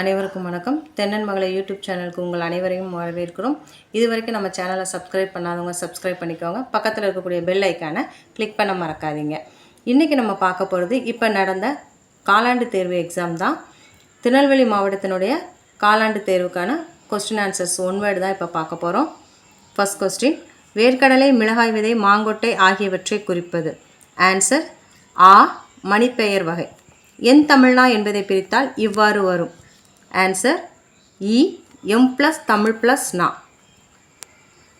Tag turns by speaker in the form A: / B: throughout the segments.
A: அனைவருக்கும் வணக்கம். தென்னன் மகளை யூடியூப் சேனலுக்கு உங்கள் அனைவரையும் வரவேற்கிறோம். இது வரைக்கும் நம்ம சேனலை சப்ஸ்கிரைப் பண்ணாதவங்க சப்ஸ்கிரைப் பண்ணிக்கோங்க. பக்கத்தில் இருக்கக்கூடிய பெல் ஐக்கானை கிளிக் பண்ண மறக்காதீங்க. இன்றைக்கி நம்ம பார்க்க போகிறது இப்போ நடந்த காலாண்டு தேர்வு எக்ஸாம் தான். திருநெல்வேலி மாவட்டத்தினுடைய காலாண்டு தேர்வுக்கான கொஸ்டின் ஆன்சர்ஸ் ஒன் வேர்டு தான் இப்போ பார்க்க போகிறோம் ஃபஸ்ட் கொஸ்டின் வேர்க்கடலை மிளகாய் விதை மாங்கொட்டை ஆகியவற்றை குறிப்பது. ஆன்சர் ஆ மணிப்பெயர் வகை. என் தமிழ்னா என்பதை பிரித்தால் இவ்வாறு வரும். Answer E M plus Tamil plus நா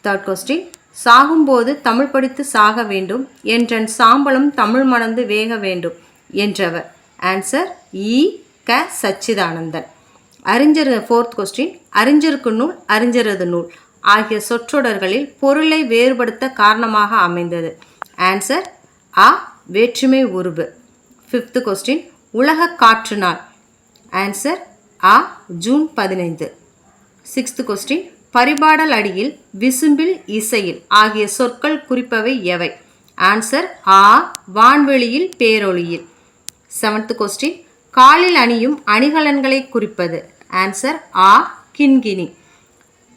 A: தேர்ட் கொஸ்டின் சாகும்போது தமிழ் படித்து சாக வேண்டும். என்றன் சாம்பலும் தமிழ் மணந்து வேக வேண்டும். என்றவர். ஆன்சர் இ க சச்சிதானந்தன். அறிஞர் ஃபோர்த் கொஸ்டின் அறிஞருக்கு நூல் அறிஞரது நூல். ஆகிய சொற்றொடர்களில் பொருளை வேறுபடுத்த காரணமாக அமைந்தது. ஆன்சர் அ வேற்றுமை உருவு. ஃபிஃப்த் கொஸ்டின் உலக காற்று நாள். ஆன்சர் ஆ ஜூன் பதினைந்து. சிக்ஸ்த் கொஸ்டின் பரிபாடல் அடியில் விசும்பில் இசையில் ஆகிய சொற்கள் குறிப்பவை எவை? ஆன்சர் ஆ வான்வெளியில் பேரொளியில். செவன்த் கொஸ்டின் காலில் அணியும் அணிகலன்களை குறிப்பது? ஆன்சர் ஆ கின்கினி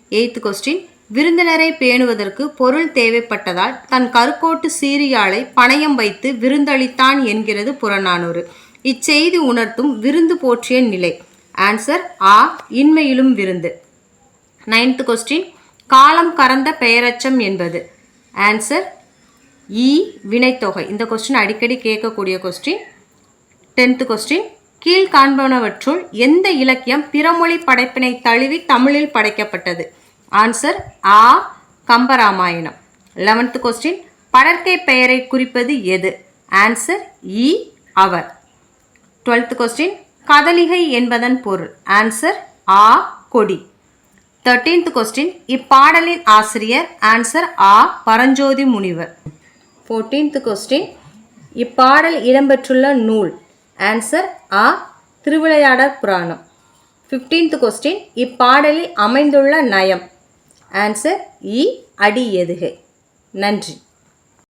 A: எய்த் கொஸ்டின் விருந்தினரை பேணுவதற்கு பொருள் தேவைப்பட்டதால் தன் கருக்கோட்டு சீரியாளை பணயம் வைத்து விருந்தளித்தான் என்கிறது புறநானூறு. இச்செய்தி உணர்த்தும் விருந்து போற்றிய நிலை. ஆன்சர் ஆ இன்மையிலும் விருந்து. நைன்த் கொஸ்டின் காலம் கறந்த பெயரச்சம் என்பது. ஆன்சர் இ e, வினைத்தொகை. இந்த கொஸ்டின் அடிக்கடி கேட்கக்கூடிய கொஸ்டின் டென்த் கொஸ்டின் கீழ் காண்பனவற்றுள் எந்த இலக்கியம் பிறமொழி படைப்பினை தழுவி தமிழில் படைக்கப்பட்டது? ஆன்சர் ஆ கம்பராமாயணம். லெவன்த் கொஸ்டின் படற்கை பெயரை குறிப்பது எது? ஆன்சர் இ e, அவர். டுவெல்த் கொஸ்டின் கதலிகை என்பதன் பொருள். ஆன்சர் ஆ கொடி. தேர்டீன்த் கொஸ்டின் இப்பாடலின் ஆசிரியர் ஆன்சர் ஆ பரஞ்சோதி முனிவர். ஃபோர்டீன்த் கொஸ்டின் இப்பாடல் இடம்பெற்றுள்ள நூல். ஆன்சர் ஆ திருவிளையாடற் புராணம். ஃபிஃப்டீன்த் கொஸ்டின் இப்பாடலில் அமைந்துள்ள நயம். ஆன்சர் இ அடி எதுகை. நன்றி.